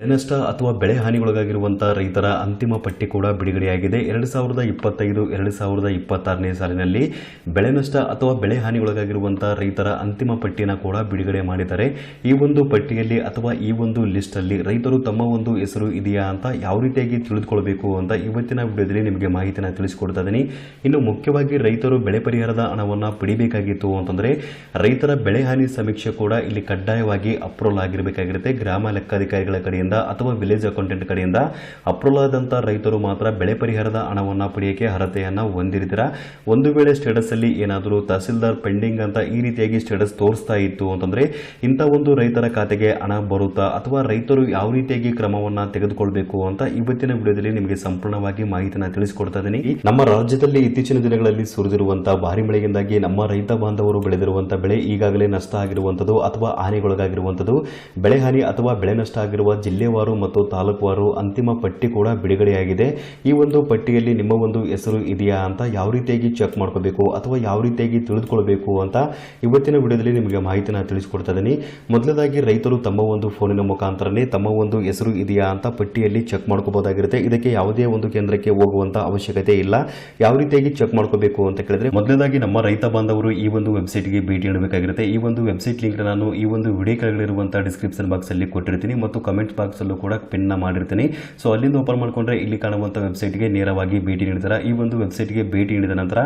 ಬೆಳೆ ನಷ್ಟ ಅಥವಾ ಬೆಳೆ ಹಾನಿಗೊಳಗಾಗಿರುವಂತಹ ರೈತರ ಅಂತಿಮ ಪಟ್ಟಿ ಕೂಡ ಬಿಡುಗಡೆಯಾಗಿದೆ. ಎರಡು ಸಾವಿರದ ಇಪ್ಪತ್ತೈದು, ಎರಡು ಸಾವಿರದ ಇಪ್ಪತ್ತಾರನೇ ಸಾಲಿನಲ್ಲಿ ಬೆಳೆ ನಷ್ಟ ಅಥವಾ ಬೆಳೆ ಹಾನಿಗೊಳಗಾಗಿರುವಂತಹ ರೈತರ ಅಂತಿಮ ಪಟ್ಟಿನ ಕೂಡ ಬಿಡುಗಡೆ ಮಾಡಿದ್ದಾರೆ. ಈ ಒಂದು ಪಟ್ಟಿಯಲ್ಲಿ ಅಥವಾ ಈ ಒಂದು ಲಿಸ್ಟ್ ಅಲ್ಲಿ ರೈತರು ತಮ್ಮ ಒಂದು ಹೆಸರು ಇದೆಯಾ ಅಂತ ಯಾವ ರೀತಿಯಾಗಿ ತಿಳಿದುಕೊಳ್ಬೇಕು ಅಂತ ಇವತ್ತಿನ ವಿಡಿಯೋದಲ್ಲಿ ನಿಮಗೆ ಮಾಹಿತಿನ ತಿಳಿಸಿಕೊಡ್ತಾ ಇದ್ದೀನಿ. ಇನ್ನು ಮುಖ್ಯವಾಗಿ ರೈತರು ಬೆಳೆ ಪರಿಹಾರದ ಹಣವನ್ನ ಪಡಿಬೇಕಾಗಿತ್ತು ಅಂತಂದ್ರೆ ರೈತರ ಬೆಳೆ ಹಾನಿ ಸಮೀಕ್ಷೆ ಕೂಡ ಇಲ್ಲಿ ಕಡ್ಡಾಯವಾಗಿ ಅಪ್ರೂವಲ್ ಆಗಿರಬೇಕಾಗಿರುತ್ತೆ. ಗ್ರಾಮ ಲೆಕ್ಕಾಧಿಕಾರಿಗಳ ಕಡೆಯಿಂದ ಅಥವಾ ವಿಲೇಜ್ ಅಕೌಂಟೆಂಟ್ ಕಡೆಯಿಂದ ಅಪ್ರೂವಲ್ ರೈತರು ಮಾತ್ರ ಬೆಳೆ ಪರಿಹಾರದ ಹಣವನ್ನು ಪಡೆಯೋಕ್ಕೆ ಅರ್ಹತೆಯನ್ನು ಹೊಂದಿರ್ತೀರಾ? ಒಂದು ವೇಳೆ ಸ್ಟೇಟಸ್ ಅಲ್ಲಿ ಏನಾದರೂ ತಹಸೀಲ್ದಾರ್ ಪೆಂಡಿಂಗ್ ಅಂತ ಈ ರೀತಿಯಾಗಿ ಸ್ಟೇಟಸ್ ತೋರಿಸ್ತಾ ಇತ್ತು ಅಂತಂದ್ರೆ ಇಂಥ ಒಂದು ರೈತರ ಖಾತೆಗೆ ಹಣ ಬರುತ್ತಾ ಅಥವಾ ರೈತರು ಯಾವ ರೀತಿಯಾಗಿ ಕ್ರಮವನ್ನ ತೆಗೆದುಕೊಳ್ಬೇಕು ಅಂತ ಇವತ್ತಿನ ವಿಡಿಯೋದಲ್ಲಿ ನಿಮಗೆ ಸಂಪೂರ್ಣವಾಗಿ ಮಾಹಿತಿಯನ್ನು ತಿಳಿಸಿಕೊಡ್ತಾ ಇದ್ದೀನಿ. ನಮ್ಮ ರಾಜ್ಯದಲ್ಲಿ ಇತ್ತೀಚಿನ ದಿನಗಳಲ್ಲಿ ಸುರಿದಿರುವಂತಹ ಭಾರಿ ಮಳೆಯಿಂದಾಗಿ ನಮ್ಮ ರೈತ ಬಾಂಧವರು ಬೆಳೆದಿರುವಂತಹ ಬೆಳೆ ಈಗಾಗಲೇ ನಷ್ಟ ಆಗಿರುವಂತದ್ದು ಅಥವಾ ಹಾನಿಗೊಳಗಾಗಿರುವಂಥದ್ದು. ಬೆಳೆ ಹಾನಿ ಅಥವಾ ಬೆಳೆ ನಷ್ಟ ಆಗಿರುವ ಜಿಲ್ಲೆವಾರು ಮತ್ತು ತಾಲೂಕುವಾರು ಅಂತಿಮ ಪಟ್ಟಿ ಕೂಡ ಬಿಡುಗಡೆಯಾಗಿದೆ. ಈ ಒಂದು ಪಟ್ಟಿಯಲ್ಲಿ ನಿಮ್ಮ ಒಂದು ಹೆಸರು ಇದೆಯಾ ಅಂತ ಯಾವ ರೀತಿಯಾಗಿ ಚೆಕ್ ಮಾಡ್ಕೋಬೇಕು ಅಥವಾ ಯಾವ ರೀತಿಯಾಗಿ ತಿಳಿದುಕೊಳ್ಬೇಕು ಅಂತ ಇವತ್ತಿನ ವಿಡಿಯೋದಲ್ಲಿ ನಿಮಗೆ ಮಾಹಿತಿನ ತಿಳಿಸ್ಕೊಡ್ತಾ ಇದ್ದೀನಿ. ಮೊದಲದಾಗಿ ರೈತರು ತಮ್ಮ ಒಂದು ಫೋನಿನ ಮುಖಾಂತರನೇ ತಮ್ಮ ಒಂದು ಹೆಸರು ಇದೆಯಾ ಅಂತ ಪಟ್ಟಿಯಲ್ಲಿ ಚೆಕ್ ಮಾಡ್ಕೋಬಹುದಾಗಿರುತ್ತೆ. ಇದಕ್ಕೆ ಯಾವುದೇ ಒಂದು ಕೇಂದ್ರಕ್ಕೆ ಹೋಗುವಂತ ಅವಶ್ಯಕತೆ ಇಲ್ಲ. ಯಾವ ರೀತಿಯಾಗಿ ಚೆಕ್ ಮಾಡ್ಕೋಬೇಕು ಅಂತ ಕೇಳಿದ್ರೆ ಮೊದಲದಾಗಿ ನಮ್ಮ ರೈತ ಬಾಂಧವರು ಈ ಒಂದು ವೆಬ್ಸೈಟ್ಗೆ ಭೇಟಿ ನೀಡಬೇಕಾಗಿರುತ್ತೆ. ಈ ಒಂದು ವೆಬ್ಸೈಟ್ ಲಿಂಕ್ ನಾನು ಈ ಒಂದು ವಿಡಿಯೋ ಕೆಳಗಿರುವಂತಹ ಡಿಸ್ಕ್ರಿಪ್ಷನ್ ಬಾಕ್ಸ್ ಅಲ್ಲಿ ಕೊಟ್ಟಿರ್ತೀನಿ. ಮತ್ತು ಕಮೆಂಟ್ ಬಾಕ್ಸ್ ಅಲ್ಲೂ ಕೂಡ ಪಿನ್ನ ಮಾಡಿರ್ತೀನಿ. ಸೊ ಅಲ್ಲಿಂದ ಓಪನ್ ಮಾಡ್ಕೊಂಡ್ರೆ ಇಲ್ಲಿ ಕಾಣುವಂಥ ವೆಬ್ಸೈಟ್ಗೆ ನೇರವಾಗಿ ಭೇಟಿ ನೀಡಿದಾರೆ. ಈ ಒಂದು ವೆಬ್ಸೈಟ್ಗೆ ಭೇಟಿ ನೀಡಿದ ನಂತರ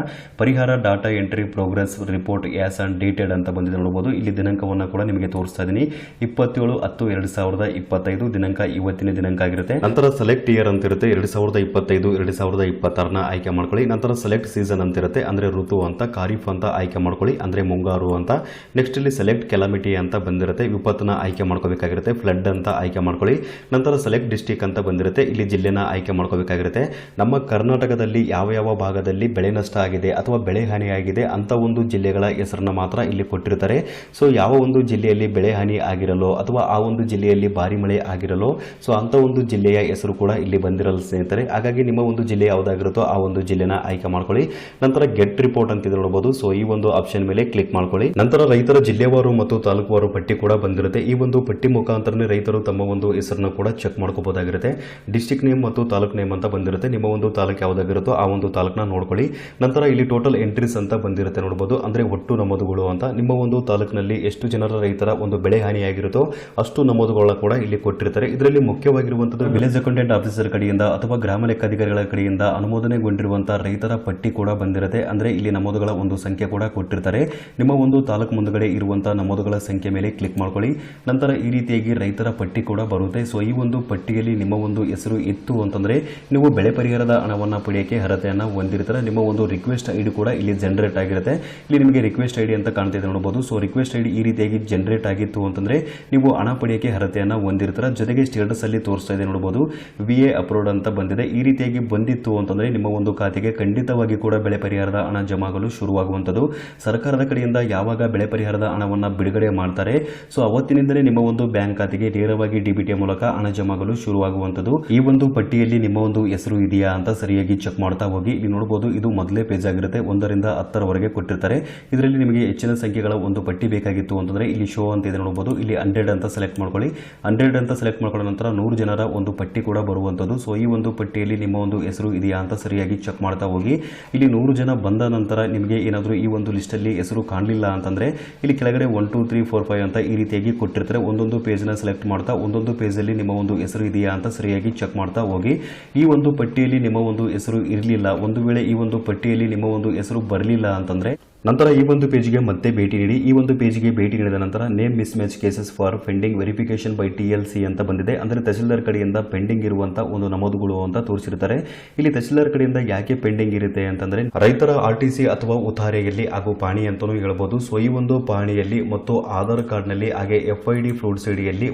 Parihara data entry progress report as and dated ಅಂತ ಬಂದಿದೆ ನೋಡಬಹುದು ಇಲ್ಲಿ ದಿನಾಂಕವನ್ನು ಕೂಡ ನಿಮಗೆ ತೋರಿಸ್ತಾ ಇದ್ದೀನಿ ಇಪ್ಪತ್ತೇಳು ಹತ್ತು ಎರಡು ಸಾವಿರದ ಇಪ್ಪತ್ತೈದು ದಿನಾಂಕ ಇವತ್ತಿನ ದಿನಾಂಕ ಆಗಿರುತ್ತೆ. ನಂತರ ಸೆಲೆಕ್ಟ್ ಇಯರ್ ಅಂತ ಇರುತ್ತೆ. ಎರಡು ಸಾವಿರದ ಇಪ್ಪತ್ತೈದು, ಎರಡು ಸಾವಿರದ ಇಪ್ಪತ್ತಾರನ ಆಯ್ಕೆ ಮಾಡ್ಕೊಳ್ಳಿ. ನಂತರ ಸೆಲೆಕ್ಟ್ ಸೀಸನ್ ಅಂತ ಇರುತ್ತೆ. ಅಂದ್ರೆ ಋತು ಅಂತ, ಖಾರೀಫ್ ಅಂತ ಆಯ್ಕೆ ಮಾಡ್ಕೊಳ್ಳಿ. ಅಂದ್ರೆ ಮುಂಗಾರು ಅಂತ. ನೆಕ್ಸ್ಟ್ ಇಲ್ಲಿ ಸೆಲೆಕ್ಟ್ ಕೆಲಾಮಿಟಿ ಅಂತ ಬಂದಿರುತ್ತೆ. ವಿಪತ್ತನ್ನ ಆಯ್ಕೆ ಮಾಡ್ಕೋಬೇಕಾಗಿರುತ್ತೆ. ಫ್ಲಡ್ ಅಂತ ಆಯ್ಕೆ ಮಾಡ್ಕೊಳ್ಳಿ. ನಂತರ ಸೆಲೆಕ್ಟ್ ಡಿಸ್ಟಿಕ್ ಅಂತ ಬಂದಿರುತ್ತೆ. ಇಲ್ಲಿ ಜಿಲ್ಲೆನ ಆಯ್ಕೆ ಮಾಡ್ಕೋಬೇಕಾಗಿರುತ್ತೆ. ನಮ್ಮ ಕರ್ನಾಟಕದಲ್ಲಿ ಯಾವ ಯಾವ ಭಾಗದಲ್ಲಿ ಬೆಳೆ ನಷ್ಟ ಆಗಿದೆ ಅಥವಾ ಬೆಳೆ ಹಾನಿಯಾಗಿದೆ ಅಂತ ಒಂದು ಜಿಲ್ಲೆಗಳ ಹೆಸರನ್ನ ಮಾತ್ರ ಇಲ್ಲಿ ಕೊಟ್ಟಿರ್ತಾರೆ. ಸೊ ಯಾವ ಒಂದು ಜಿಲ್ಲೆಯಲ್ಲಿ ಬೆಳೆ ಹಾನಿ ಆಗಿರಲೋ ಅಥವಾ ಆ ಒಂದು ಜಿಲ್ಲೆಯಲ್ಲಿ ಭಾರಿ ಮಳೆ ಆಗಿರಲೋ ಸೊ ಅಂತ ಒಂದು ಜಿಲ್ಲೆಯ ಹೆಸರು ಕೂಡ ಇಲ್ಲಿ ಬಂದಿರಲ್ಲ ಸ್ನೇಹಿತರೆ. ಹಾಗಾಗಿ ನಿಮ್ಮ ಒಂದು ಜಿಲ್ಲೆ ಯಾವುದಾಗಿರುತ್ತೋ ಆ ಒಂದು ಜಿಲ್ಲೆನ ಆಯ್ಕೆ ಮಾಡ್ಕೊಳ್ಳಿ. ನಂತರ ಗೆಟ್ ರಿಪೋರ್ಟ್ ಅಂತ ನೋಡಬಹುದು ಸೊ ಈ ಒಂದು ಆಪ್ಷನ್ ಮೇಲೆ ಕ್ಲಿಕ್ ಮಾಡ್ಕೊಳ್ಳಿ. ನಂತರ ರೈತರ ಜಿಲ್ಲೆವಾರು ಮತ್ತು ತಾಲೂಕುವಾರು ಪಟ್ಟಿ ಕೂಡ ಬಂದಿರುತ್ತೆ. ಈ ಒಂದು ಪಟ್ಟಿ ಮುಖಾಂತರನೇ ರೈತರು ತಮ್ಮ ಒಂದು ಹೆಸರನ್ನ ಕೂಡ ಚೆಕ್ ಮಾಡ್ಕೋಬೋದಾಗಿರುತ್ತೆ. ಡಿಸ್ಟಿಕ್ ನೇಮ್ ಮತ್ತು ತಾಲೂಕ್ ನೇಮ್ ಅಂತ ಬಂದಿರುತ್ತೆ. ನಿಮ್ಮ ಒಂದು ತಾಲೂಕು ಯಾವುದಾಗಿರುತ್ತೋ ಆ ಒಂದು ತಾಲೂಕನ್ನ ನೋಡ್ಕೊಳ್ಳಿ. ನಂತರ ಇಲ್ಲಿ ಟೋಟಲ್ ಎಂಟ್ರೀಸ್ ಅಂತ ಬಂದಿರುತ್ತೆ ನೋಡಬಹುದು ಅಂದ್ರೆ ಒಟ್ಟು ನಮೂದುಗಳು ಅಂತ. ನಿಮ್ಮ ಒಂದು ತಾಲೂಕಿನಲ್ಲಿ ಎಷ್ಟು ಜನರ ರೈತರ ಒಂದು ಬೆಳೆ ಹಾನಿಯಾಗಿರುತ್ತೋ ಅಷ್ಟು ನಮೂದುಗಳ ಕೂಡ ಇಲ್ಲಿ ಕೊಟ್ಟಿರ್ತಾರೆ. ಇದರಲ್ಲಿ ಮುಖ್ಯವಾಗಿರುವಂತದ್ದು ವಿಲೇಜ್ ಅಕೌಂಟೆಂಟ್ ಆಫೀಸರ್ ಕಡೆಯಿಂದ ಅಥವಾ ಗ್ರಾಮ ಲೆಕ್ಕಾಧಿಕಾರಿಗಳ ಕಡೆಯಿಂದ ಅನುಮೋದನೆಗೊಂಡಿರುವಂತಹ ರೈತರ ಪಟ್ಟಿ ಕೂಡ ಬಂದಿರುತ್ತೆ. ಅಂದ್ರೆ ಇಲ್ಲಿ ನಮೂದುಗಳ ಒಂದು ಸಂಖ್ಯೆ ಕೂಡ ಕೊಟ್ಟಿರ್ತಾರೆ. ನಿಮ್ಮ ಒಂದು ತಾಲೂಕು ಮುಂದಗಡೆ ಇರುವಂತಹ ನಮೂದುಗಳ ಸಂಖ್ಯೆ ಮೇಲೆ ಕ್ಲಿಕ್ ಮಾಡ್ಕೊಳ್ಳಿ. ನಂತರ ಈ ರೀತಿಯಾಗಿ ರೈತರ ಪಟ್ಟಿ ಕೂಡ ಬರುತ್ತೆ ಸೊ ಈ ಒಂದು ಪಟ್ಟಿಯಲ್ಲಿ ನಿಮ್ಮ ಒಂದು ಹೆಸರು ಇತ್ತು ಅಂತಂದ್ರೆ ನೀವು ಬೆಳೆ ಪರಿಹಾರದ ಹಣವನ್ನು ಪಡೆಯಕ್ಕೆ ಅರ್ಹತೆಯನ್ನು ಹೊಂದಿರ್ತಾರೆ. ನಿಮ್ಮ ಒಂದು ರಿಕ್ವೆಸ್ಟ್ ಐ ಡಿ ಕೂಡ ಇಲ್ಲಿ ಜನರೇಟ್ ಆಗಿರುತ್ತೆ. ಇಲ್ಲಿ ನಿಮಗೆ ರಿಕ್ವೆಸ್ಟ್ ಐ ಡಿ ಅಂತ ಕಾಣ್ತಿದೆ ನೋಡಬಹುದು ಸೊ ರಿಕ್ವೆಸ್ಟ್ ಐ ಡಿ ಈ ರೀತಿಯಾಗಿ ಜನರೇಟ್ ಆಗಿತ್ತು ಅಂತಂದ್ರೆ ನೀವು ಹಣ ಪಡೆಯಕ್ಕೆ ಅರ್ಹತೆಯನ್ನು ಹೊಂದಿರ್ತಾರೆ. ಜೊತೆಗೆ ಸ್ಟೇಟಸ್ ಅಲ್ಲಿ ತೋರಿಸ್ತಾ ಇದೆ ನೋಡಬಹುದು ವಿ ಎ ಅಪ್ರೋಡ್ ಅಂತ ಬಂದಿದೆ. ಈ ರೀತಿಯಾಗಿ ಬಂದಿತ್ತು ಅಂತಂದ್ರೆ ನಿಮ್ಮ ಒಂದು ಖಾತೆಗೆ ಖಂಡಿತವಾಗಿ ಕೂಡ ಬೆಳೆ ಪರಿಹಾರದ ಹಣ ಜಮಾಗಲು ಶುರುವಾಗುವಂಥದ್ದು. ಸರ್ಕಾರದ ಕಡೆಯಿಂದ ಯಾವಾಗ ಬೆಳೆ ಪರಿಹಾರದ ಹಣವನ್ನು ಬಿಡುಗಡೆ ಮಾಡ್ತಾರೆ. ಸೊ ಅವತ್ತಿನಿಂದಲೇ ನಿಮ್ಮ ಒಂದು ಬ್ಯಾಂಕ್ ಖಾತೆಗೆ ನೇರವಾಗಿ ಡಿಬಿಟಿ ಮೂಲಕ ಹಣ ಜಮಾಗಲು ಶುರುವಾಗುವಂಥದ್ದು. ಈ ಒಂದು ಪಟ್ಟಿಯಲ್ಲಿ ನಿಮ್ಮ ಒಂದು ಹೆಸರು ಇದೆಯಾ ಅಂತ ಸರಿಯಾಗಿ ಚೆಕ್ ಮಾಡ್ತಾ ಹೋಗಿ. ಇಲ್ಲಿ ನೋಡಬಹುದು ಇದು ಮೊದಲೇ ಪೇಜ್ ಆಗಿರುತ್ತೆ. ಒಂದರಿಂದ ಹತ್ತರವರೆಗೆ ಕೊಟ್ಟಿರ್ತಾರೆ. ಇದರಲ್ಲಿ ನಿಮಗೆ ಹೆಚ್ಚಿನ ಸಂಖ್ಯೆಗಳ ಒಂದು ಪಟ್ಟಿ ಬೇಕಾಗಿತ್ತು ಅಂತಂದ್ರೆ ಇಲ್ಲಿ ಶೋ ಅಂತ ಇದೆ ನೋಡಬಹುದು ಇಲ್ಲಿ ಹಂಡ್ರೆಡ್ ಅಂತ ಸೆಲೆಕ್ಟ್ ಮಾಡ್ಕೊಳ್ಳಿ. ಹಂಡ್ರೆಡ್ ಅಂತ ಸೆಲೆಕ್ಟ್ ಮಾಡ್ಕೊಂಡ ನಂತರ ನೂರು ಜನರ ಒಂದು ಪಟ್ಟಿ ಕೂಡ ಬರುವಂತದ್ದು ಸೊ ಈ ಒಂದು ಪಟ್ಟಿಯಲ್ಲಿ ನಿಮ್ಮ ಒಂದು ಹೆಸರು ಇದೆಯಾ ಅಂತ ಸರಿಯಾಗಿ ಚೆಕ್ ಮಾಡ್ತಾ ಹೋಗಿ. ಇಲ್ಲಿ ನೂರು ಜನ ಬಂದ ನಂತರ ನಿಮಗೆ ಏನಾದರೂ ಈ ಒಂದು ಲಿಸ್ಟಲ್ಲಿ ಹೆಸರು ಕಾಣಲಿಲ್ಲ ಅಂತಂದ್ರೆ ಇಲ್ಲಿ ಕೆಳಗಡೆ one two three four five ಅಂತ ಈ ರೀತಿಯಾಗಿ ಕೊಟ್ಟಿರ್ತಾರೆ. ಒಂದೊಂದು ಪೇಜ್ನ ಸೆಲೆಕ್ಟ್ ಮಾಡ್ತಾ, ಒಂದೊಂದು ಪೇಜಲ್ಲಿ ನಿಮ್ಮ ಒಂದು ಹೆಸರು ಇದೆಯಾ ಅಂತ ಸರಿಯಾಗಿ ಚೆಕ್ ಮಾಡ್ತಾ ಹೋಗಿ. ಈ ಒಂದು ಪಟ್ಟಿಯಲ್ಲಿ ನಿಮ್ಮ ಒಂದು ಹೆಸರು ಇರಲಿಲ್ಲ. ಒಂದು ವೇಳೆ ಈ ಒಂದು ಪಟ್ಟಿಯಲ್ಲಿ ನಿಮ್ಮ ಒಂದು ಹೆಸರು ಬರಲಿಲ್ಲ ಅಂತಂದ್ರೆ ನಂತರ ಈ ಒಂದು ಪೇಜ್ಗೆ ಮತ್ತೆ ಭೇಟಿ ನೀಡಿ. ಈ ಒಂದು ಪೇಜ್ಗೆ ಭೇಟಿ ನೀಡಿದ ನಂತರ name mismatch cases for pending verification by T L C ಅಂತ ಬಂದಿದೆ. ಅಂದರೆ ತಹಸೀಲ್ದಾರ್ ಕಡೆಯಿಂದ ಪೆಂಡಿಂಗ್ ಇರುವಂತಹ ಒಂದು ನಮೂದುಗಳು ಅಂತ ತೋರಿಸಿರ್ತಾರೆ. ಇಲ್ಲಿ ತಹಸೀಲ್ದಾರ್ ಕಡೆಯಿಂದ ಯಾಕೆ ಪೆಂಡಿಂಗ್ ಇರುತ್ತೆ ಅಂತಂದ್ರೆ ರೈತರ ಆರ್ ಟಿ ಅಥವಾ ಉತಾರೆಯಲ್ಲಿ ಹಾಗೂ ಪಾಣಿ ಅಂತಾನೂ ಹೇಳಬಹುದು ಸೊ, ಈ ಒಂದು ಪಾಣಿಯಲ್ಲಿ ಮತ್ತು ಆಧಾರ್ ಕಾರ್ಡ್ನಲ್ಲಿ ಹಾಗೆ ಎಫ್ ಐ ಡಿ ಫ್ರೂಟ್ಸ್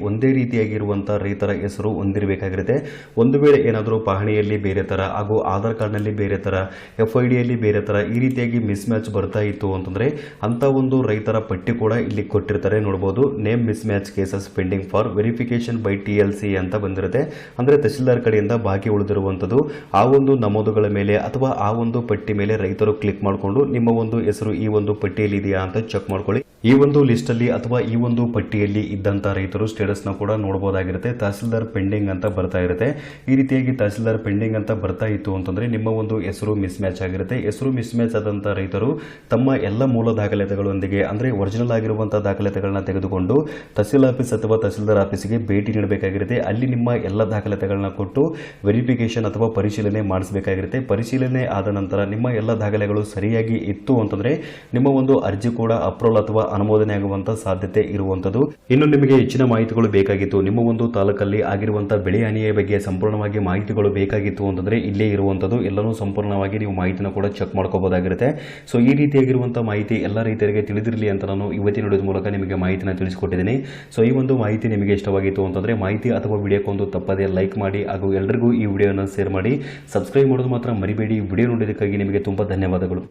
ಒಂದೇ ರೀತಿಯಾಗಿರುವಂತಹ ರೈತರ ಹೆಸರು ಹೊಂದಿರಬೇಕಾಗಿರುತ್ತೆ. ಒಂದು ವೇಳೆ ಏನಾದರೂ ಪಹಣಿಯಲ್ಲಿ ಬೇರೆ ತರ ಹಾಗೂ ಆಧಾರ್ ಕಾರ್ಡ್ನಲ್ಲಿ ಬೇರೆ ತರ, ಎಫ್ ಐ ಡಿಯಲ್ಲಿ ಬೇರೆ ತರ ಈ ರೀತಿಯಾಗಿ ಮಿಸ್ ಮ್ಯಾಚ್ ಬರ್ತಾ ಇತ್ತು ಅಂತಂದ್ರೆ ಅಂತ ಒಂದು ರೈತರ ಪಟ್ಟಿ ಕೂಡ ಇಲ್ಲಿ ಕೊಟ್ಟಿರ್ತಾರೆ. ನೋಡಬಹುದು name mismatch cases pending for verification by T L C ಅಂತ ಬಂದಿರುತ್ತೆ. ಅಂದ್ರೆ ತಹಶೀಲ್ದಾರ್ ಕಡೆಯಿಂದ ಬಾಕಿ ಉಳಿದಿರುವಂತದ್ದು ಆ ಒಂದು ನಮೂದುಗಳ ಮೇಲೆ ಅಥವಾ ಆ ಒಂದು ಪಟ್ಟಿ ಮೇಲೆ ರೈತರು ಕ್ಲಿಕ್ ಮಾಡಿಕೊಂಡು ನಿಮ್ಮ ಒಂದು ಹೆಸರು ಈ ಒಂದು ಪಟ್ಟಿಯಲ್ಲಿ ಇದೆಯಾ ಅಂತ ಚೆಕ್ ಮಾಡ್ಕೊಳ್ಳಿ. ಈ ಒಂದು ಲಿಸ್ಟ್ ಅಲ್ಲಿ ಅಥವಾ ಈ ಒಂದು ಪಟ್ಟಿಯಲ್ಲಿ ಇದ್ದಂತ ರೈತರು ಸ್ಟೇಟಸ್ನ ಕೂಡ ನೋಡಬಹುದಾಗಿರುತ್ತೆ ತಹಸೀಲ್ದಾರ್ ಪೆಂಡಿಂಗ್ ಅಂತ ಬರ್ತಾ ಇರುತ್ತೆ. ಈ ರೀತಿಯಾಗಿ ತಹಸೀಲ್ದಾರ್ ಪೆಂಡಿಂಗ್ ಅಂತ ಬರ್ತಾ ಇತ್ತು ಅಂತಂದ್ರೆ ನಿಮ್ಮ ಒಂದು ಹೆಸರು ಮಿಸ್ ಮ್ಯಾಚ್ ಆಗಿರುತ್ತೆ. ಹೆಸರು ಮಿಸ್ ಮ್ಯಾಚ್ ಆದಂತ ರೈತರು ತಮ್ಮ ಎಲ್ಲ ಮೂಲ ದಾಖಲಾತಿಗಳೊಂದಿಗೆ, ಅಂದರೆ ಒರಿಜಿನಲ್ ಆಗಿರುವಂಥ ದಾಖಲಾತಿಗಳನ್ನ ತೆಗೆದುಕೊಂಡು ತಹಸೀಲ್ ಆಫೀಸ್ ಅಥವಾ ತಹಸೀಲ್ದಾರ್ ಆಫೀಸಿಗೆ ಭೇಟಿ ನೀಡಬೇಕಾಗಿರುತ್ತೆ. ಅಲ್ಲಿ ನಿಮ್ಮ ಎಲ್ಲ ದಾಖಲಾತಿಗಳನ್ನ ಕೊಟ್ಟು ವೆರಿಫಿಕೇಶನ್ ಅಥವಾ ಪರಿಶೀಲನೆ ಮಾಡಿಸಬೇಕಾಗಿರುತ್ತೆ. ಪರಿಶೀಲನೆ ಆದ ನಂತರ ನಿಮ್ಮ ಎಲ್ಲ ದಾಖಲೆಗಳು ಸರಿಯಾಗಿ ಇತ್ತು ಅಂತಂದ್ರೆ ನಿಮ್ಮ ಒಂದು ಅರ್ಜಿ ಕೂಡ ಅಪ್ರೂವಲ್ ಅಥವಾ ಅನುಮೋದನೆ ಆಗುವಂತ ಸಾಧ್ಯತೆ ಇರುವಂತದ್ದು ಇನ್ನು ನಿಮಗೆ ಹೆಚ್ಚಿನ ಮಾಹಿತಿಗಳು ಬೇಕಾಗಿತ್ತು. ನಿಮ್ಮ ಒಂದು ತಾಲೂಕಲ್ಲಿ ಆಗಿರುವಂತಹ ಬೆಳೆ ಹಾನಿಯ ಬಗ್ಗೆ ಸಂಪೂರ್ಣವಾಗಿ ಮಾಹಿತಿಗಳು ಬೇಕಾಗಿತ್ತು ಅಂತಂದ್ರೆ ಇಲ್ಲೇ ಇರುವಂಥದ್ದು. ಎಲ್ಲನೂ ಸಂಪೂರ್ಣವಾಗಿ ನೀವು ಮಾಹಿತಿನ ಕೂಡ ಚೆಕ್ ಮಾಡ್ಕೋಬಹುದಾಗಿರುತ್ತೆ ಸೊ ಈ ರೀತಿಯಾಗಿರುವಂತಹ ಮಾಹಿತಿ ಎಲ್ಲ ರೈತರಿಗೆ ತಿಳಿದಿರಲಿ ಅಂತ ನಾನು ಇವತ್ತಿನ ವಿಡಿಯೋದ ಮೂಲಕ ನಿಮಗೆ ಮಾಹಿತಿನ ತಿಳಿಸಿಕೊಟ್ಟಿದ್ದೀನಿ. ಸೊ ಈ ಒಂದು ಮಾಹಿತಿ ನಿಮಗೆ ಇಷ್ಟವಾಗಿತ್ತು ಅಂತಂದರೆ ಮಾಹಿತಿ ಅಥವಾ ವಿಡಿಯೋಕ್ಕೊಂದು ತಪ್ಪದೆ ಲೈಕ್ ಮಾಡಿ ಹಾಗೂ ಎಲ್ಲರಿಗೂ ಈ ವಿಡಿಯೋನ ಶೇರ್ ಮಾಡಿ. ಸಬ್ಸ್ಕ್ರೈಬ್ ಮಾಡೋದು ಮಾತ್ರ ಮರಿಬೇಡಿ. ವಿಡಿಯೋ ನೋಡೋದಕ್ಕಾಗಿ ನಿಮಗೆ ತುಂಬಾ ಧನ್ಯವಾದಗಳು.